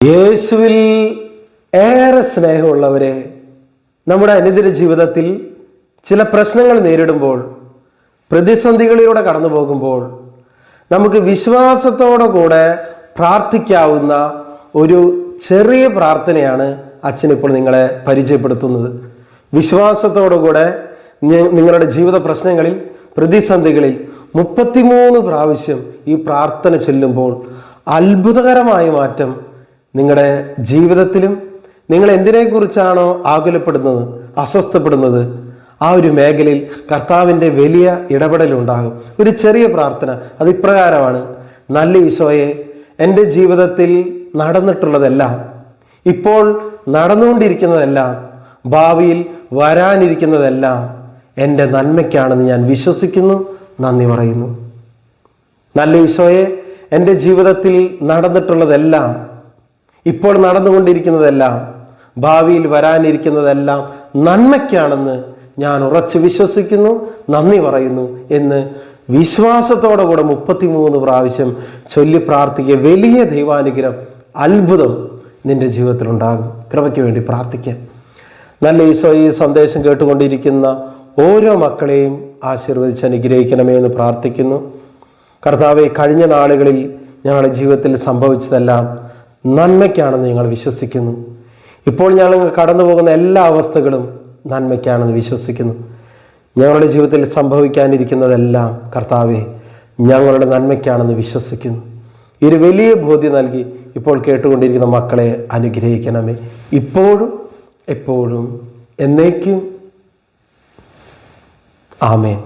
യേശുവിൽ ഏറെ സ്നേഹമുള്ളവരെ നമ്മുടെ അനുദിന ജീവിതത്തിൽ ചില പ്രശ്നങ്ങൾ നേരിടുമ്പോൾ പ്രതിസന്ധികളിലൂടെ കടന്നു പോകുമ്പോൾ നമുക്ക് വിശ്വാസത്തോടെ കൂടെ പ്രാർത്ഥിക്കാവുന്ന ഒരു ചെറിയ പ്രാർത്ഥനയാണ് അച്ഛൻ ഇപ്പോൾ നിങ്ങളെ പരിചയപ്പെടുത്തുന്നത്. വിശ്വാസത്തോടു കൂടെ നിങ്ങളുടെ ജീവിത പ്രശ്നങ്ങളിൽ പ്രതിസന്ധികളിൽ മുപ്പത്തിമൂന്ന് പ്രാവശ്യം ഈ പ്രാർത്ഥന ചൊല്ലുമ്പോൾ അത്ഭുതകരമായ മാറ്റം നിങ്ങളുടെ ജീവിതത്തിലും നിങ്ങൾ എന്തിനെക്കുറിച്ചാണോ ആകുലപ്പെടുന്നത് അസ്വസ്ഥപ്പെടുന്നത് ആ ഒരു മേഖലയിൽ കർത്താവിന്റെ വലിയ ഇടപെടലുണ്ടാകും ഒരു ചെറിയ പ്രാർത്ഥന അത് ഇപ്രകാരമാണ്. നല്ല ഈശോയെ എന്റെ ജീവിതത്തിൽ നടന്നിട്ടുള്ളതെല്ലാം ഇപ്പോൾ നടന്നുകൊണ്ടിരിക്കുന്നതെല്ലാം ഭാവിയിൽ വരാനിരിക്കുന്നതെല്ലാം എന്റെ നന്മയ്ക്കാണെന്ന് ഞാൻ വിശ്വസിക്കുന്നു നന്ദി പറയുന്നു. നല്ല ഈശോയെ എന്റെ ജീവിതത്തിൽ നടന്നിട്ടുള്ളതെല്ലാം ഇപ്പോൾ നടന്നുകൊണ്ടിരിക്കുന്നതെല്ലാം ഭാവിയിൽ വരാനിരിക്കുന്നതെല്ലാം നന്മയ്ക്കാണെന്ന് ഞാൻ ഉറച്ചു വിശ്വസിക്കുന്നു നന്ദി പറയുന്നു എന്ന് വിശ്വാസത്തോടെ കൂടെ മുപ്പത്തിമൂന്ന് പ്രാവശ്യം ചൊല്ലി പ്രാർത്ഥിക്കുക. വലിയ ദൈവാനുഗ്രഹം അത്ഭുതം നിന്റെ ജീവിതത്തിലുണ്ടാകും. കൃപയ്ക്ക് വേണ്ടി പ്രാർത്ഥിക്കാം. നല്ല ഈശോ ഈ സന്ദേശം കേട്ടുകൊണ്ടിരിക്കുന്ന ഓരോ മക്കളെയും ആശീർവദിച്ച് അനുഗ്രഹിക്കണമേ എന്ന് പ്രാർത്ഥിക്കുന്നു. കർത്താവെ കഴിഞ്ഞ നാളുകളിൽ ഞങ്ങളുടെ ജീവിതത്തിൽ സംഭവിച്ചതെല്ലാം നന്മയ്ക്കാണെന്ന് ഞങ്ങൾ വിശ്വസിക്കുന്നു. ഇപ്പോൾ ഞങ്ങൾ കടന്നു പോകുന്ന എല്ലാ അവസ്ഥകളും നന്മയ്ക്കാണെന്ന് വിശ്വസിക്കുന്നു. ഞങ്ങളുടെ ജീവിതത്തിൽ സംഭവിക്കാനിരിക്കുന്നതെല്ലാം കർത്താവെ ഞങ്ങളുടെ നന്മയ്ക്കാണെന്ന് വിശ്വസിക്കുന്നു. ഒരു വലിയ ബോധ്യം നൽകി ഇപ്പോൾ കേട്ടുകൊണ്ടിരിക്കുന്ന മക്കളെ അനുഗ്രഹിക്കണമേ. ഇപ്പോഴും എപ്പോഴും എന്നേക്കും. ആമേൻ.